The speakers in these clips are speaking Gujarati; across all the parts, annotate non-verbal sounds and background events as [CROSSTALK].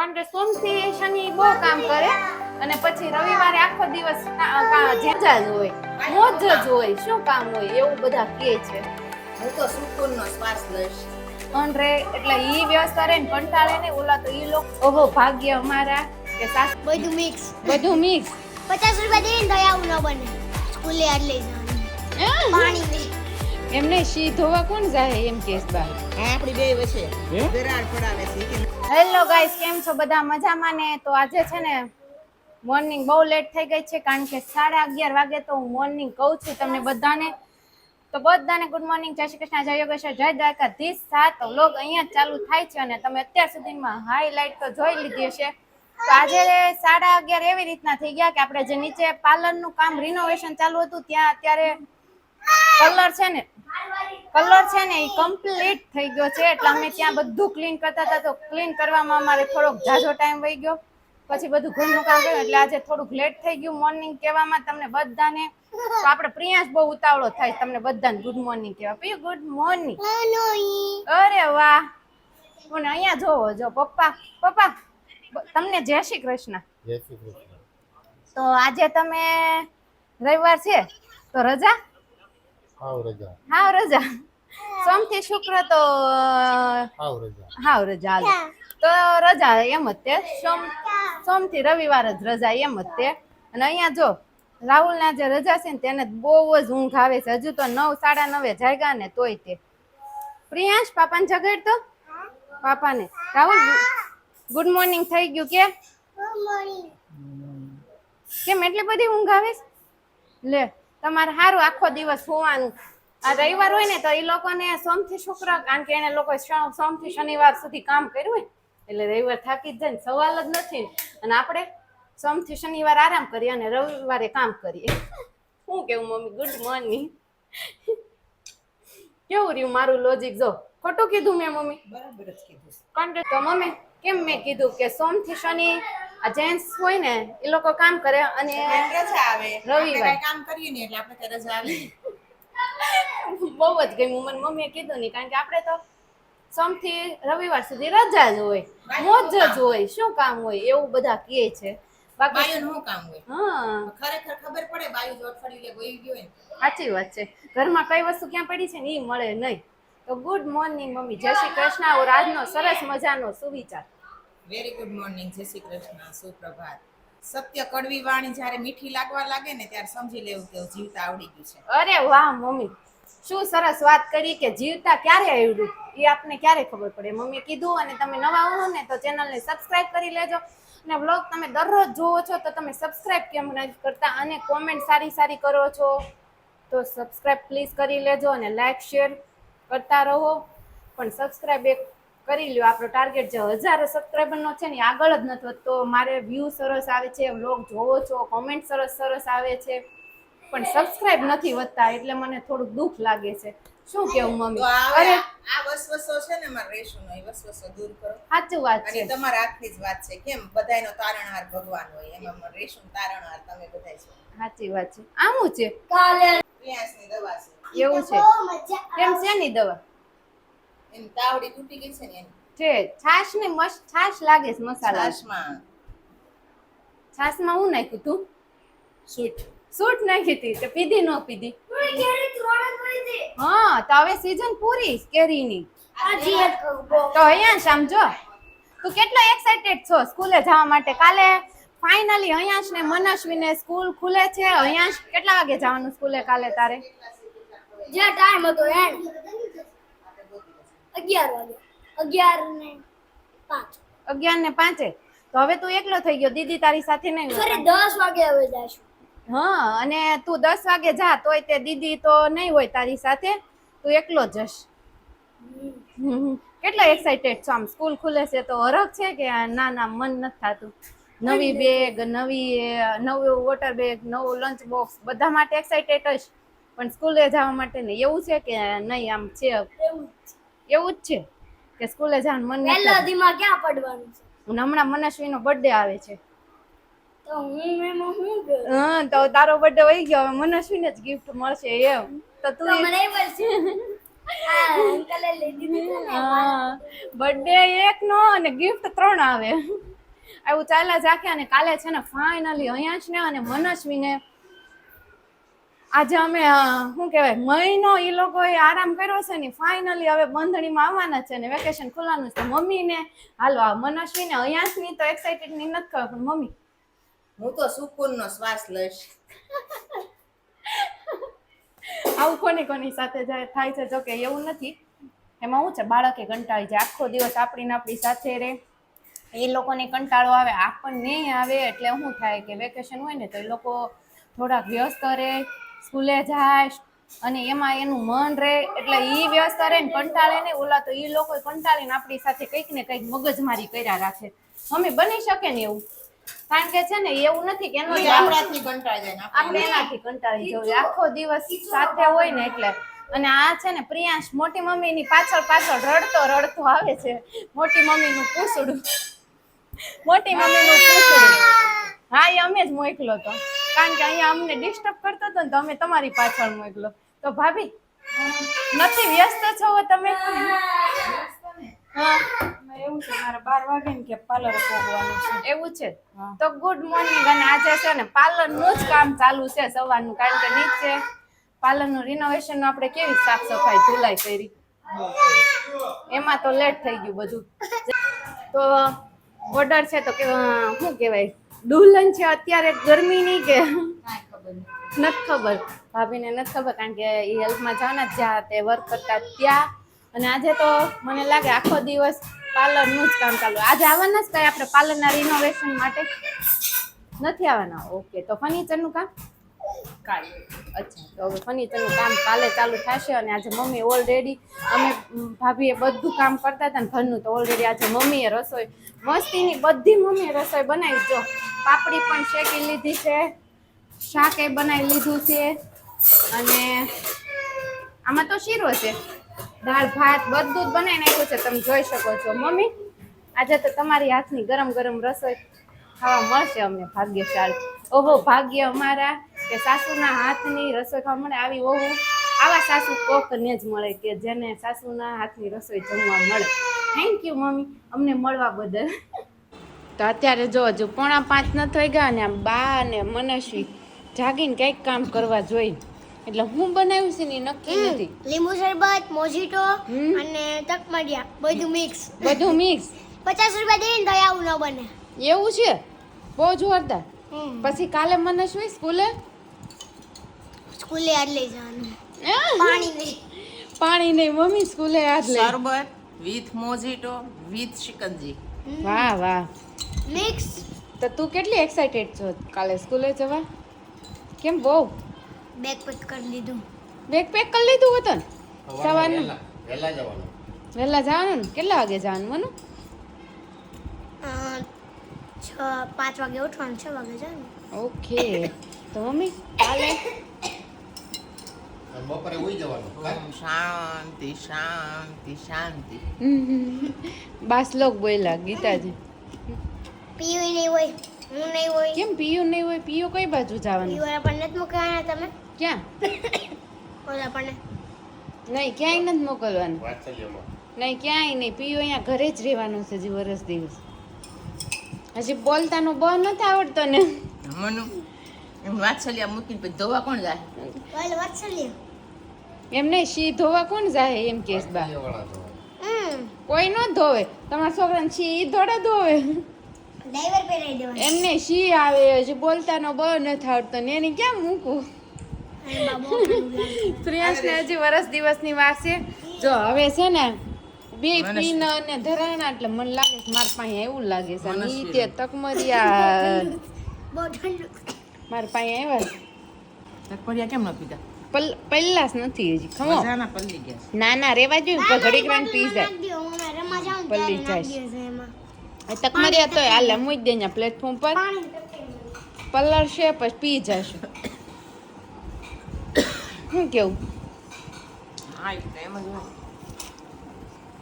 કારણ કે સોમથી શનિ બહુ કામ કરે અને પછી રવિવારે આખો દિવસ જેજા જ હોય મોજ જ હોય શું કામ હોય એવું બધા કહે છે. હું તો સુકૂનનો શ્વાસ લઈશ પણ રે એટલે ઈ વ્યવસ્થા રે ને કંટાળે ને ઓલા તો ઈ લોકો ઓહો ભાગ્ય અમારા કે સાસ બધું મિક્સ બધું મિક્સ પચાસ રૂપિયા દે તો આવું ન બને. સ્કૂલે આટલે પાણી એમને શી ધોવા કોણ જાય એમ કેસ બા આપણી બે વચ્ચે દરાર પડાવે છે. હેલો ગાઈસ કેમ છો બધા મજામાં ને? તો આજે છે ને મોર્નિંગ બહુ લેટ થઈ ગઈ છે કારણ કે સાડા અગિયાર વાગે તો હું મોર્નિંગ કહું છું તમને બધાને. તો બધાને ગુડ મોર્નિંગ જય શ્રી કૃષ્ણ જય યોગેશ્વર જય દ્વારકાધીશ. સાત લોગ અહીંયા ચાલુ થાય છે અને તમે અત્યાર સુધીમાં હાઈલાઇટ તો જોઈ લીધી હશે. તો આજે સાડા અગિયાર એવી રીતના થઈ ગયા કે આપણે જે નીચે પાર્લરનું કામ રિનોવેશન ચાલુ હતું ત્યાં અત્યારે કલર છે ને કલર છે ને એ કમ્પ્લીટ થઈ ગયો છે. એટલે અમે ત્યાં બધું ક્લીન કરતા હતા તો ક્લીન કરવામાં અમારે થોડોક ઝાઝો ટાઈમ વહી ગયો. પછી બધું ઘરનું કામ કર્યું એટલે આજે થોડુંક લેટ થઈ ગયું મોર્નિંગ કહેવામાં. તમને બધાને તો આપણે પ્રિયાંશ બહુ ઉતાવળો થાય તમને બધાને ગુડ મોર્નિંગ કહેવા. પ્રિય ગુડ મોર્નિંગ અરે વાહ. મને અહીંયા જોવો જો પપ્પા પપ્પા તમને જય શ્રી કૃષ્ણ. જય શ્રી કૃષ્ણ. તો આજે તમે રવિવાર છે તો રજા? હાવ રજા. હાવ રજા. સોમથી શુક્ર તો હાવ રજા. હાવ રજા હાલે. તો રજા એમ જ તે. સોમ સોમથી રવિવાર જ રજા એમ જ તે. અને અહીંયા જો રાહુલના જે રજા છે ને તેને બહુ જ ઊંઘ આવે છે. હજુ તો નવ સાડા નવે જાગ્યા ને તોય તે. પ્રિયાંશ પાપાને જગાડ તો પાપાને. રાહુલ ગુડ મોર્નિંગ થઈ ગયું કે? કેમ એટલી બધી ઊંઘ આવે લે. તમારે સારું આખો દિવસ હોવાનું. આ રવિવાર હોય ને તો એ લોકોને સોમથી શુક્ર કારણ કે એને લોકો સોમથી શનિવાર સુધી કામ કર્યું હોય એટલે રવિવાર થાકી જ જાય ને સવાલ જ નથી અને આપણે સોમથી શનિવાર આરામ કરીએ અને રવિવારે કામ કરીએ. શું કેવું મમ્મી? ગુડ મોર્નિંગ કેવું રહ્યું મારું લોજિક જો ખોટું કીધું મેં મમ્મી. બરાબર જ કીધું તો મમ્મી કેમ મેં કીધું કે સોમથી શનિ આ જેન્ટ્સ હોય ને એ લોકો કામ કરે અને રજા આવે. રવિવાર. કામ કરીએ ને એટલે આપણે ત્યાં રજા આવે. બહુ જ ગમ્યું. મને મમ્મીએ કીધું નહીં કારણ કે આપણે તો સોમથી રવિવાર સુધી રજા જ હોય મોજ જ હોય શું કામ હોય એવું બધા કહે છે. બાકી શું કામ હોય? હા. ખરેખર ખબર પડે બાયુ જો અઠવાડિયું લે ગોઈ હોય ને. સાચી વાત છે. ઘરમાં કઈ વસ્તુ ક્યાં પડી છે ને એ મળે નહીં. તો ગુડ મોર્નિંગ મમ્મી. જય શ્રી કૃષ્ણ. આવો રાજનો સરસ મજાનો સુવિચાર. વેરી ગુડ મોર્નિંગ જય શ્રી કૃષ્ણ. સુપ્રભાત. સત્ય કડવી વાણી જ્યારે મીઠી લાગવા લાગે ને ત્યારે સમજી લેવું કે જીવતા આવડી ગયું છે. અરે વાહ, મમ્મી. શું સરસ વાત કરી કે જીવતા ક્યારે આવ્યું એ આપને ક્યારે ખબર પડે? મમ્મી કીધું અને તમે નવા હો ને તો ચેનલને સબસ્ક્રાઇબ કરી લેજો. અને બ્લોગ તમે દરરોજ જોવો છો તો તમે સબસ્ક્રાઇબ કેમ નથી કરતા અને કોમેન્ટ સારી સારી કરો છો. તો સબસ્ક્રાઇબ પ્લીઝ કરી લેજો અને લાઇક શેર કરતા રહો. પણ સબસ્ક્રાઇબ એક કરી લ્યો. આપણો ટાર્ગેટ જે હજાર સબસ્ક્રાઈબરનો છે ને આગળ જ નથી વધતો. મારે વ્યૂ સરસ આવે છે વ્લોગ જોવો છો કોમેન્ટ સરસ સરસ આવે છે. પણ સબસ્ક્રાઇબ નથી વધતા એટલે મને થોડુંક દુઃખ લાગે છે. શું કેવું મમ્મી? આ અરે આ વસવસો છે ને મારે રહેશું નહીં વસવસો દૂર કરો. સાચું વાત અને છે. તમારા હાથની જ વાત છે કેમ? બધાયનો તારણહાર ભગવાન હોય. એમાં મને રેશમ તારણહાર તમે બધાય છો. સાચી વાત છે. આમું છે. પ્રિયાસની દવા છે. એવું છે. કેમ છે ની દવા? એની તાવડી તૂટી ગઈ છે ને છે છાશ ને મસ્ત છાશ લાગે છે મસાલા છાશમાં. છાશમાં હું નાખ્યું તું? સૂટ. સૂટ નાખી હતી તો પીધી ન પીધી. હા તો હવે સીઝન પૂરી કેરીની. તો અહીંયા સમજો તું કેટલો એક્સાઇટેડ છો સ્કૂલે જવા માટે? કાલે ફાઇનલી અહીંયા ને મનસ્વીને સ્કૂલ ખુલે છે. અહીંયા કેટલા વાગે જવાનું સ્કૂલે કાલે તારે? જે ટાઈમ હતો એન અગિયાર વાગે. અગિયાર ને પાંચ. અગિયાર ને પાંચે? તો હવે તું એકલો થઈ ગયો. દીદી તારી સાથે નહીં હોય. દસ વાગે હવે જાશું. હા અને તું દસ વાગે જા તોય તે દીદી તો નહીં હોય તારી સાથે. તું એકલો જશ. કેટલો એક્સાઇટેડ છો આમ? સ્કૂલ ખુલે છે તો હરખ છે કે ના ના મન નથી થતું? નવી બેગ નવી નવું વોટર બેગ નવું લંચ બોક્સ બધા માટે એક્સાઇટેડ જ. પણ સ્કૂલે જવા માટે ને એવું છે કે નહીં આમ છે? એવું જ છે કે સ્કૂલે જવાનું મન પહેલા ક્યાં પડવાનું છે? હું હમણાં મનસ્વીનો બર્થડે આવે છે. તો હું એમાં હું હા તો તારો બર્થડે વહી ગયો હવે મનસ્વીને જ ગિફ્ટ મળશે એમ. તો તો મને મળશે બર્થડે એક નો અને ગિફ્ટ ત્રણ આવે. આવું ચાલ્યા જાખ્યા અને કાલે છે ને ફાઇનલી અહીંયા જ ને અને મનસ્વીને આજે અમે શું કહેવાય મહિનો એ લોકોએ આરામ કર્યો છે ને ફાઇનલી હવે બંધણીમાં આવવાના છે ને વેકેશન ખુલવાનું છે. મમ્મીને હાલો આ મનસ્વીને અહીંયાની તો એક્સાઇટેડની નથી ખબર પણ મમ્મી. હું તો સુકૂનનો શ્વાસ લઈશ. આવું કોની કોની સાથે જાય થાય છે જોકે એવું નથી. એમાં શું છે બાળકે કંટાળી જાય. આખો દિવસ આપણી આપણી સાથે રહે. એ લોકોને કંટાળો આવે આપણને આવે એટલે શું થાય કે વેકેશન હોય ને તો એ લોકો થોડાક વ્યસ્ત રહે. સ્કૂલે જાય અને એમાં એનું મન રહે એટલે એ વ્યસ્ત રહે ને કંટાળે ને ઓલા તો એ લોકો કંટાળીને આપણી સાથે કંઈક ને કંઈક મગજમારી કર્યા રાખે. મમ્મી બની શકે ને એવું? કારણ કે છે ને એવું નથી કે એનો આપણે એનાથી કંટાળી જવું આખો દિવસ સાથે હોય ને એટલે. અને આ છે ને પ્રિયાંશ મોટી મમ્મી ની પાછળ પાછળ રડતો રડતો આવે છે. મોટી મમ્મી નું પૂછડું. મોટી મમ્મીનું પૂછડું. હા એ અમે જ મોકલો તો. કારણ કે અહીંયા અમને ડિસ્ટર્બ કરતો હતો ને તો અમે તમારી પાછળ મોકલો. તો ભાભી નથી વ્યસ્ત છો તમે? હા. એવું છે મારે બાર વાગે ને કે પાર્લર છે. એવું છે? તો ગુડ મોર્નિંગ અને આજે છે ને પાર્લરનું જ કામ ચાલુ છે સવારનું કારણ કે નીચે પાર્લરનું રિનોવેશન આપણે કેવી સાફ સફાઈ ધુલાઈ કરી. એમાં તો લેટ થઈ ગયું બધું. તો ઓર્ડર છે તો શું કહેવાય? દુલ્હન છે અત્યારે ગરમીની કે ખબર નથી. નથી ખબર. ભાભીને નથી ખબર કારણ કે એ હેલ્થમાં જવાના જ જ્યાં તે વર્ક કરતા ત્યાં. અને આજે તો મને લાગે આખો દિવસ પાર્લરનું જ કામ ચાલુ. આજે આવવાના જ કઈ આપણે પાર્લરના રિનોવેશન માટે? નથી આવવાના? ઓકે તો ફર્નિચરનું કામ? કાંઈ. અચ્છા, તો હવે ફર્નિચરનું કામ કાલે ચાલુ થશે અને આજે મમ્મી ઓલરેડી અમે ભાભીએ બધું કામ કરતા હતા ને ઘરનું, તો ઓલરેડી આજે મમ્મીએ રસોઈ, મસ્તીની બધી મમ્મીએ રસોઈ બનાવી જો. પાપડી પણ શેકી લીધી છે, શાક એ બનાવી લીધું છે, અને આમાં તો શીરો છે. દાળ, ભાત બધું જ બનાવી નાખ્યું છે, તમે જોઈ શકો છો. મમ્મી, આજે તો તમારી હાથની ગરમ ગરમ રસોઈ ખાવા મળશે અમને, ભાગ્યશાળી. ઓહો, ભાગ્ય અમારા. કે સાસુના હાથની રસોઈ ખાવા મળે આવી ઓહો આવા સાસુ કોકને જ મળે કે જેને સાસુના હાથની રસોઈ જમવા મળે. Thank you mummy. અમને મળવા બદલ. તો અત્યારે જો હજુ પોણા પાંચ ન થઈ ગયા અને આમ બા અને મનસ્વી જાગીને કંઈક કામ કરવા જોઈ. એટલે હું બનાવ્યું છે ને નક્કી નથી. લીંબુ શરબત મોજીટો. અને તકમડિયા બધું મિક્સ બધું મિક્સ પચાસ રૂપિયા દઈને તો આવું ન બને. એવું છે? બહુ જોરદાર. હમ. પછી કાલે મનસ્વી સ્કૂલે? સ્કૂલે આજ લઈ જવાનું. પાણી નહીં પાણી નહીં મમ્મી સ્કૂલે આજ લઈ. શરબત વિથ મોજીટો વિથ શિકંજી. વાહ વાહ. મિક્સ તો તું કેટલી એક્સાઇટેડ છો? કાલે સ્કૂલે જવા? કેમ બહુ? બેગ પેક કરી લીધું. બેગ પેક કરી લીધું હતું ને? સવારનું. વહેલા જવાનું. વહેલા જવાનું ને? કેટલા વાગે જવાનું મનુ? છ પાંચ વાગે ઉઠવાનું છ વાગે જવાનું. ઓકે તો મમ્મી કાલે? [LAUGHS] બપોરે ઉઈ જવાનું શાંતિ શાંતિ શાંતિ. બા શ્લોક બોલ્યા ગીતાજી. પીયું નહીં હોય હું નહીં હોય. કેમ પીયું નહીં હોય? પીયું કઈ બાજુ જવાનું? પીયું આપણને નથી મૂકવાના તમે? ક્યાં? ઓલા આપણને. નહીં ક્યાંય નથી મોકલવાનું. નહીં ક્યાંય નહીં. પીયું અહીંયા ઘરે જ રહેવાનું છે હજી વરસ દિવસ. હજી બોલતાનો બહુ નથી આવડતો ને. મને એમ વાત્સલ્યા મૂકીને પછી ધોવા કોણ જાય? ઓલ વાત્સલ્ય. એમ નહીં શી ધોવા કોણ જાય એમ કેસ બા? કોઈ ન ધોવે. તમારા છોકરાને શી ધોડે ધોવે? એમને શી આવે હજી બોલતાનો બહુ નથી આવડતો ને એને ક્યાં મૂકું. પ્રિયાંશને હજી વરસ દિવસની વાર છે. જો હવે છે ને બે પીન અને ધરાણા એટલે મને લાગે છે મારા પાસે એવું લાગે છે. અને ઈ તે તકમરિયા બહુ મારા પાસે આવ્યા તકમરિયા કેમ ન પીધા? પલ પહેલા જ નથી હજી. ખમો છે. ના ના રેવા જોઈએ ઘડીક વાર પી જાય પલ્લી જાય. આ તકમરિયા તો હાલે મૂજ દે અહીંયા પ્લેટફોર્મ પર. પલ્લર છે પછી પી જશે. શું કેવું? તો એમ જ હોય.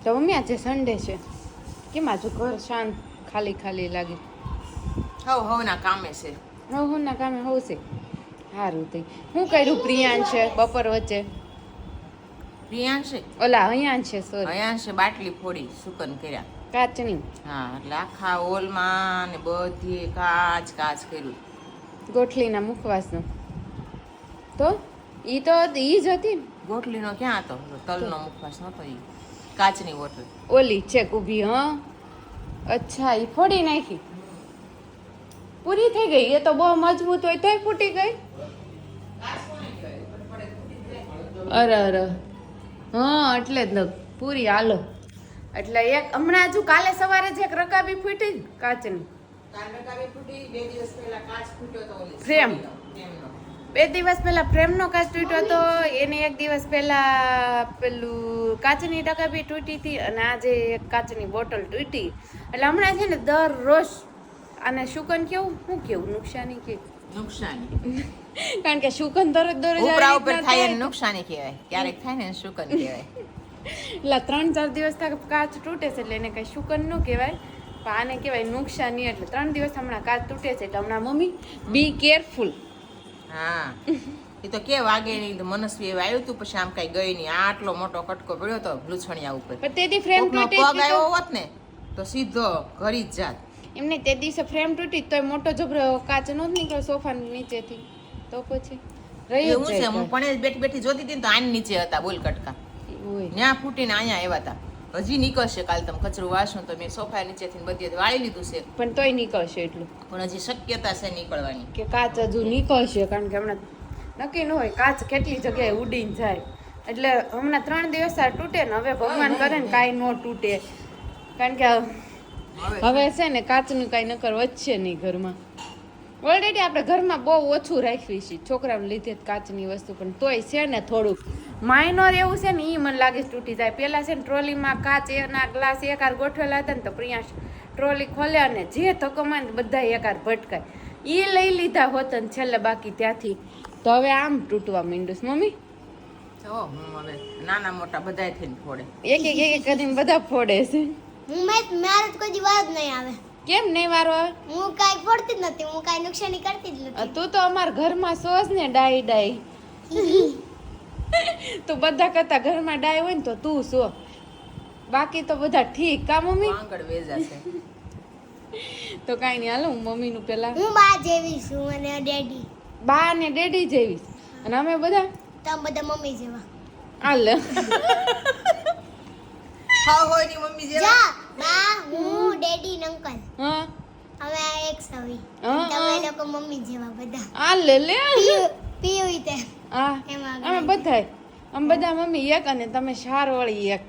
તો મમ્મી આજે સન્ડે છે. કેમ આજુ ઘર શાંત ખાલી ખાલી લાગે? હવ ના કામે છે. હવ હું ના કામે હોશે સારું થઈ શું કર્યું? પ્રિયાંશ બપોર વચ્ચે. પ્રિયાંશે ઓલા અહીંયા છે સોરી હયાંશે બાટલી ફોડી સુકન કર્યા. કાચની. હા એટલે આખા હોલમાં ને બધી કાચ કાચ કર્યું. ગોઠલીના મુખવાસનું. તો? ઈ તો ઈ જ હતી ને? ગોટલીનો ક્યાં હતો? તલનો મુખવાસ નતો ઈ. કાચની બોટલ. ઓલી છે ઊભી હ? અચ્છા ઈ ફોડી નાખી. પૂરી થઈ ગઈ. એ તો બહુ મજબૂત હોય તોય ફૂટી ગઈ. અરે અરે. હા એટલે જ પૂરી હાલો. એટલે એક હમણાં હજુ કાલે સવારે જ એક રકાબી ફૂટી કાચની. ફ્રેમ બે દિવસ પહેલા. ફ્રેમનો. બે દિવસ પહેલા પ્રેમનો કાચ તૂટ્યો હતો એને એક દિવસ પહેલા પેલું કાચની ટકાબી તૂટી હતી અને આજે એક કાચની બોટલ તૂટી. એટલે હમણાં છે ને દરરોજ અને શુકન કેવું? શું કેવું? નુકસાની કે? નુકસાની. કારણ કે શુકન દરરોજ દરરોજ ઉપરા ઉપર થાય એને નુકસાની કહેવાય. ક્યારેક થાય ને શુકન કહેવાય. એટલે ત્રણ ચાર દિવસ તક કાચ તૂટે છે એટલે એને કઈ શુકન ન કહેવાય. પણ આને કહેવાય નુકસાની એટલે ત્રણ દિવસ હમણાં કાચ તૂટે છે એટલે હમણાં મમ્મી બી કેરફુલ હા. એ તો કે વાગે નહીં મનસ્વી એવું આવ્યું હતું પછી આમ કઈ ગઈ નહીં. આ આટલો મોટો કટકો પડ્યો તો બ્લુછણિયા ઉપર. પણ તેથી ફ્રેમ તૂટી પગ આવ્યો હોત ને તો સીધો ઘરી જ જાત. એમને તે દિવસે ફ્રેમ તૂટી તોય મોટો જબરો કાચ નો જ નીકળ્યો સોફા નીચેથી. તો પછી રહી હું છે હું પણ બેઠી બેઠી જોતી હતી તો આની નીચે હતા બોલ કટકા. હોય ત્યાં ફૂટીને અહીંયા આવ્યા હતા. હજી નીકળશે કાલ તમે કચરું વાસું તો મેં સોફા નીચેથી બધી વાળી લીધું છે. પણ તોય નીકળશે એટલું. પણ હજી શક્યતા છે નીકળવાની. કે કાચ હજુ નીકળશે કારણ કે હમણાં નક્કી ન હોય કાચ કેટલી જગ્યાએ ઉડીને જાય. એટલે હમણાં ત્રણ દિવસ આ તૂટે ને હવે ભગવાન કરે ને કાંઈ ન તૂટે. કારણ કે હવે છે ને કાચનું કાંઈ નકર વધશે નહીં ઘરમાં. ઓલરેડી આપણે ઘરમાં બહુ ઓછું રાખવી છીએ છોકરાને લીધે જ કાચની વસ્તુ પણ તોય છે ને થોડુંક. માઇનોર એવું છે ને એ મને લાગે તૂટી જાય. પહેલાં છે ને ટ્રોલીમાં કાચ એના ગ્લાસ એકાર ગોઠવેલા હતા ને તો પ્રિયાંશ ટ્રોલી ખોલે અને જે ધક્કો ને બધા એકાર ભટકાય. એ લઈ લીધા હોત ને છેલ્લે બાકી ત્યાંથી. તો હવે આમ તૂટવા માંડ્યું મમ્મી? તો હું હવે નાના મોટા બધાય થઈને ફોડે. એક એક એક એક કરીને બધા ફોડે છે. હું મેં મારે તો કોઈ દી જ નહીં આવે. કેમ નહીં વારો આવે? હું કાંઈ પડતી જ નથી હું કાંઈ નુકસાની કરતી જ નથી. તું તો અમાર ઘરમાં સોસ ને ડાઈ ડાઈ. [LAUGHS] તું બધા કરતા ઘરમાં ડાય હોય ને તો તું સો. બાકી તો બધા ઠીક. કા મમ્મી? આગળ વેજાશે [LAUGHS] તો કાંઈ નહીં હાલો હું મમ્મીનું પેલા હું બા જેવી છું અને ડેડી. બા ને ડેડી જેવી. અને અમે બધા તમે બધા મમ્મી જેવા. હાલ. [LAUGHS] હા હોયની મમ્મી જે બા હું ડેડી ને અંકલ. હા. હવે આ એક સવી. તમે લોકો મમ્મી જેવા બધા. આ લે લે પીયું તે. હા. એમાં અમે બધાય અમે બધા મમ્મી એક અને તમે શાર વળી એક.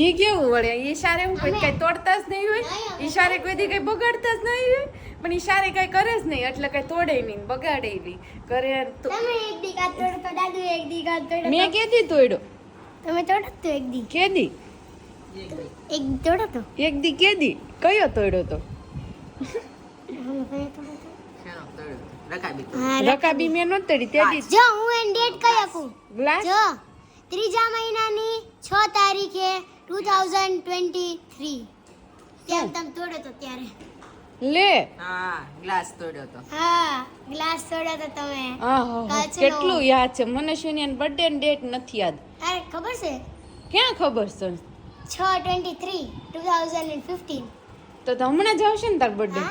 ઈ કેવું વળે? ઈ શારે હું કોઈ કઈ તોડતા જ નહીં હોય? ઈ શારે કોઈ દી કઈ બગાડતા જ નહીં હોય? પણ ઈ શારે કઈ કરે જ નહીં એટલે કઈ તોડે નહીં બગાડે નહીં. કરે તો તમે એક દી કાત તોડો તો દાદુ એક દી કાત તોડો મેં કેદી તોડ્યો? તમે તોડતો એક દી. કેદી? એક દી તો. એક દી કેદી કયો તોડ્યો તો? રકાબી તો. મેં નો તોડી તેદી જો હું એન ડેટ કઈ આપું. ગ્લાસ? જો ત્રીજા મહિનાની 6 તારીખે ટુ થાઉઝન્ડ તમ તોડ્યો તો ત્યારે. લે. હા ગ્લાસ તોડ્યો તો. હા ગ્લાસ તોડ્યો તો તમે. આહા, કેટલું યાદ છે? મને શૂન્ય બર્થડે ડેટ નથી યાદ. અરે ખબર છે? ક્યાં ખબર છે? છ twenty three two thousand fifteen. તો તો હમણાં જ આવશે ને તાર બર્થડે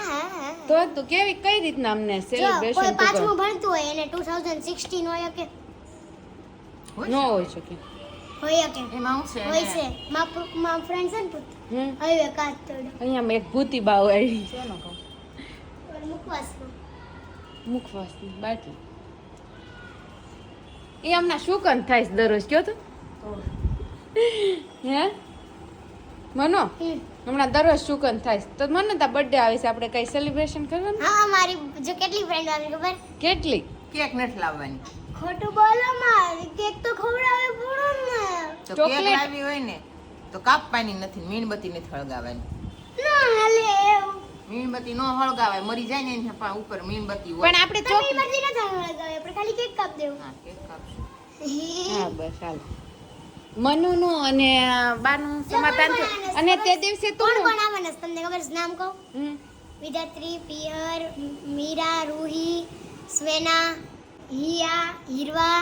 તો તું કેવી કઈ રીતના અમને સેલિબ્રેશન કોઈ પાંચમું ભણતું હોય એને ટુ થાઉઝન્ડ સિક્સટીન હોય કે હોય હોઈ શકે. હોય કે એમાં શું છે હોય છે. મા ફ્રેન્ડ છે ને પૂત હવે કાચ તોડ્યો અહીંયા એક ભૂતી બાવ આવી. શેનો કહું? મુખવાસનો. મુખવાસની બાટલી એ હમણાં શું કન થાય દરરોજ કયો તો હે? મનો? હમ. હમણાં દરરોજ શું કન થાય તો મને તા બર્થડે આવે છે આપણે કઈ સેલિબ્રેશન કરવાનું? હા મારી જો કેટલી ફ્રેન્ડ આવી ખબર? કેટલી? કેક નથી લાવવાની. ખોટું બોલો માં કેક તો ખવડાવે પૂરો ને તો કેક લાવી હોય ને તો કાપવાની નથી મીણબત્તી નથી હળગાવવાની. ના હાલે મીણબત્તી નો હળગાવાય મરી જાય ને એની ઉપર મીણબત્તી હોય. પણ આપણે ચોક મીણબત્તી ન હળગાવે આપણે ખાલી કેક કાપ દેવું. હા કેક કાપશું. હા બસ હાલ. મનુનું અને બાનું સમાધાન અને તે દિવસે તું કોણ કોણ આવવાના છે? તમને ખબર છે? નામ કહું. હમ. વિધાત્રી પિયર મીરા રૂહી સ્વેના હિયા હીરવા.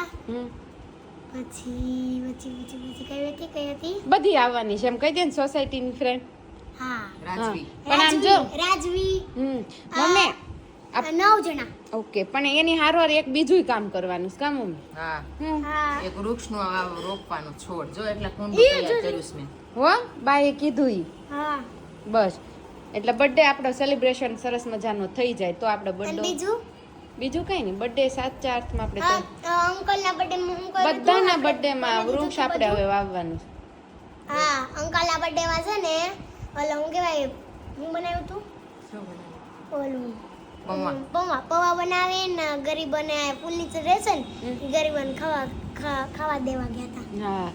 પછી પછી પછી પછી કઈ હતી? કઈ હતી? બધી આવવાની છે. એમ કહી દે ને સોસાયટીની ફ્રેન્ડ હા. રાજવી. પણ આમ જો. રાજવી હમ. મમ્મી આ નવ જણા. ઓકે પણ એની હારવાર એક બીજું કામ કરવાનું છે કામ મમ્મી? હા. હમ. હા. એક વૃક્ષનું નું રોપવાનું છોડ જો એટલે કુંડું તૈયાર કર્યું છે મેં. હો બાએ કીધું ઈ? હા. બસ. એટલે બર્થડે આપણો સેલિબ્રેશન સરસ મજાનો થઈ જાય તો આપણે બર્થડે બીજું? બીજું કઈ નહીં બર્થડે સાચા અર્થમાં આપણે હા અંકલ ના બર્થડે હું બધાના બર્થડે માં વૃક્ષ આપણે હવે વાવવાનું છે. હા અંકલ ના બર્થડે માં છે ને ઓલો હું કહેવાય હું બનાવ્યું હતું ઓલું. પૌવા. પૌવા. પૌવા બનાવે ને ગરીબોને જરૂર રહેશે ને ગરીબોને ખાવા ખાવા દેવા ગયા હતા. હા.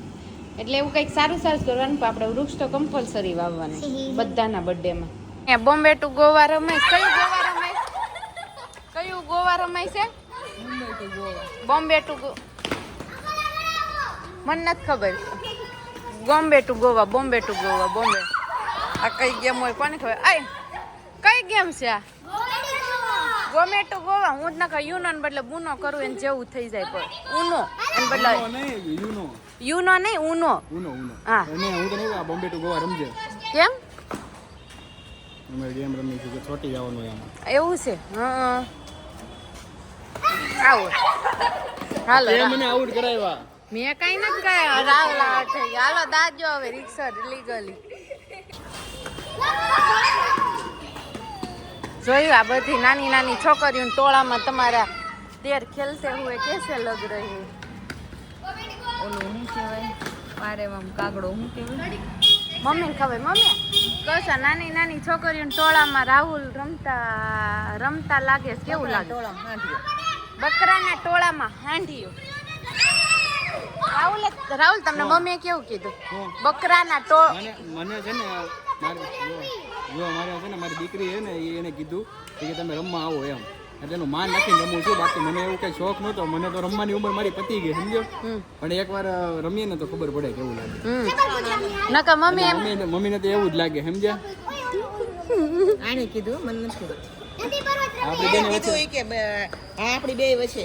એટલે એવું કંઈક સારું સારું કરવાનું આપણે વૃક્ષ તો કમ્પલસરી વાવવાનું. બધાના બર્થડે માં. એ બોમ્બે ટુ ગોવા રમાય કયું ગોવા રમાય કયું ગોવા રમાય છે? બોમ્બે ટુ ગોવા મને નથી ખબર. Bombay to Goa Bombay to Goa Bombay. આ કઈ ગેમ હોય કોને ખબર? આય કઈ ગેમ છે આ? ગોમે ટુ ગોવા હું જ ના કહું યુનો ને બદલે બુનો કરું એને જેવું થઈ જાય પણ. ઉનો એને બદલે યુનો યુનો. નહીં ઉનો. ઉનો ઉનો. હા. અને હું તો નહીં આ બોમ્બે ટુ ગોવા રમજે. કેમ? અમે ગેમ રમી છે કે છોટી જવાનું એમ એવું છે? હા આવો. હાલો તે મને આઉટ કરાવ્યા. મેં કઈ નથી કહ્યું રાવલા થઈ હાલો દાજો હવે રિક્ષા લીગલી. જોયું આ બધી નાની નાની છોકરીઓ ટોળામાં તમારા તેર ખેલતે હોય કેસે લગ રહી? ઓલું શું કહેવાય? પારેમાં કાગડો શું કહેવાય? મમ્મીને ખબર? મમ્મી કશો નાની નાની છોકરીઓ ટોળામાં રાહુલ રમતા રમતા લાગે કેવું લાગે? બકરાના ટોળામાં હાંઢિયું. રાહુલ રાહુલ તમને મમ્મીએ કેવું કીધું? બકરાના ટો મને મને છે ને જો અમારે મારે છે ને મારી દીકરી છે ને એ એને કીધું કે તમે રમવા આવો એમ. એટલે એનું માન નાખીને રમું છું. બાકી મને એવું કઈ શોખ નહોતો. મને તો રમવાની ઉંમર મારી પતી ગઈ સમજો પણ એકવાર રમીએ ને તો ખબર પડે કેવું લાગે. નકર મમ્મી મમ્મીને તો એવું જ લાગે સમજ્યા? આણે કીધું મને નથી કે આપણી બે વચ્ચે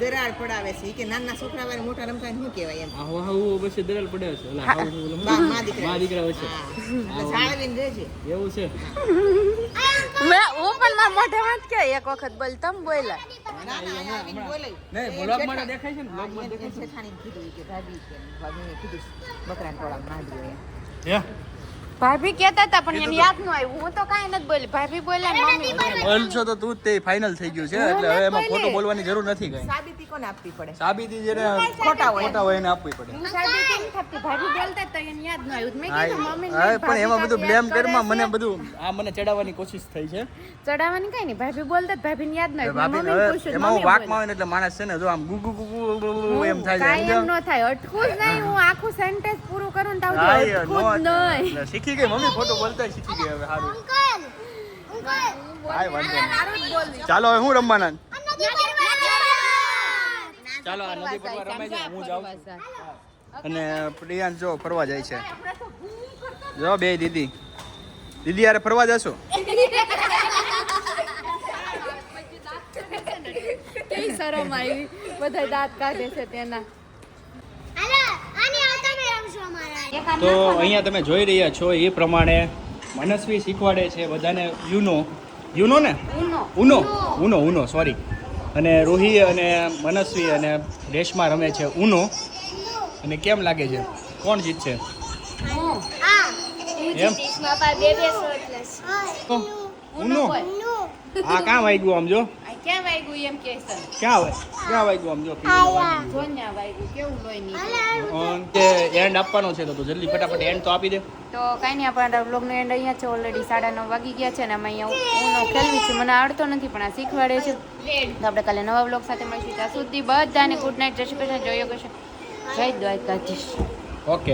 દરાર પડાવે છે. કે નાના છોકરા વાળા મોટા રમતા શું કહેવાય એમ? આ હવા હવા વચ્ચે દરાર પડાવે છે. ઓલા ઓલો મા દીકરા. મા દીકરા વચ્ચે. જાળવીને રહેજે. એવું છે? મેં હું પણ મારા મોઢામાં જ કે એક વખત બોલ તમ બોલ્યા. ના ના આવીને બોલે નહીં બ્લોગમાં દેખાય છે ને? બ્લોગમાં દેખાય છે ઠાણી કીધું કે ભાભી કે ભાભીને કીધું બકરાના ટોળામાં ના જોઈએ હે? ભાભી કહેતા હતા પણ એને યાદ ન આવ્યું. હું તો કાંઈ નથી બોલી. ભાભી બોલ્યા મમ્મી બોલ્યા. તો તું તે ફાઇનલ થઈ ગયું છે એટલે હવે એમાં ખોટું બોલવાની જરૂર નથી કઈ. સાબિતી કોને આપવી પડે? સાબિતી જેને ખોટા હોય ખોટા હોય એને આપવી પડે. હું સાબિત એમ થતી ભાભી બોલતા તો એને યાદ ન આવ્યું. મેં કીધું મમ્મી પણ એમાં બધું બ્લેમ કરમાં મને બધું આ મને ચડાવવાની કોશિશ થઈ છે. ચડાવવાની કઈ નહીં. ભાભી બોલતા ભાભી ને યાદ ન આવ્યું. ભાભી મમ્મી પૂછ્યું એમાં હું વાકમાં હોય ને એટલે માણસ છે ને જો આમ ગુગુ ગુગુ ગુ એમ થાય કાંઈ એમ ન થાય. અટકું જ નહીં. હું આખું સેન્ટેન્સ પૂરું કરું ને તાવ અટકું જ નહીં. શીખી ગઈ? મમ્મી ખોટું બોલતા શીખી ગઈ હવે સારું કાંઈ વાંધો નહીં. ચાલો હવે હું રમવાના? ચાલો આ નદી પર રમે છે હું જાઉં અને પ્રિયાંશ જો ફરવા જાય છે. જો બે દીદી. દીદી યારે ફરવા જશો? શરમ આવી? બધા દાંત કાઢે છે તેના હાલો આની આ તમે રમશો અમારા તો અહીંયા તમે જોઈ રહ્યા છો એ પ્રમાણે મનસ્વી શીખવાડે છે બધાને યુનો. યુનો ને? ઉનો. ઉનો. ઉનો. ઉનો સોરી અને રૂહી અને મનસ્વી અને રેશમા રમે છે ઉનો. અને કેમ લાગે છે? કોણ જીતશે? હા. એમ? ઉનો. હા કામ કાં ગયું આમ જો? ક્યાં વાગ્યું એમ કે છે? ક્યાં હોય ક્યાં વાગ્યું આમ જો જોન્યા વાગ્યું? કેવું લોહી ની અન એન્ડ આપવાનો છે તો તું જલ્દી ફટાફટ એન્ડ તો આપી દે. તો કાંઈ નહીં આપણા બ્લોગનો એન્ડ અહીંયા છે ઓલરેડી સાડા નવ વાગી ગયા છે ને અમે અહીંયા ઊનો ખેલવી છે. મને આવડતો નથી પણ આ શીખવાડે છે. તો આપણે કાલે નવા બ્લોગ સાથે મળીશું. ત્યાં સુધી બધાને ગુડ નાઇટ જય શ્રી કૃષ્ણ જય યોગેશ જય દ્વારકાધીશ. ઓકે